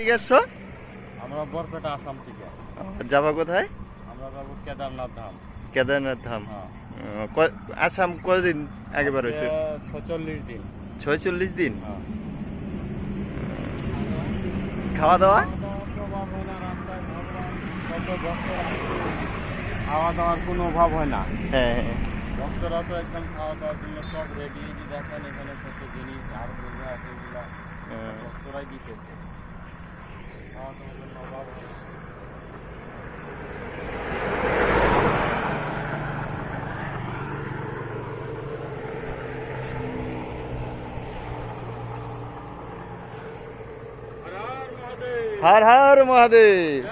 থেকে এসছো আমরা বরপেটা আসাম থেকে। যাবা কোথায়? আমরা যাব কেদারনাথ ধাম। কেদারনাথ ধাম। হ্যাঁ। আসাম কদিন আগে বার হয়েছে? ছচল্লিশ দিন। ছয়চল্লিশ দিন? হ্যাঁ। খাওয়া দাওয়া? খাওয়া দাওয়ার কোনো অভাব হয় না। হ্যাঁ হ্যাঁ। ভক্তরা তো একদম খাওয়া দাওয়ার জন্য সব রেডি দেখেন এখানে কত জিনিস আর আছে। ভক্তরাই দিতেছে। हर हर महादेव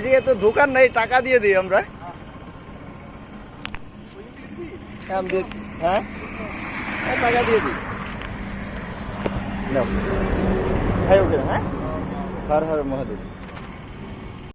জায়গায় তো দোকান নাই, টাকা দিয়ে দিই আমরা। হ্যাঁ? টাকা দিয়ে দিই। হ্যাঁ হ্যাঁ? হর হর মহাদেব।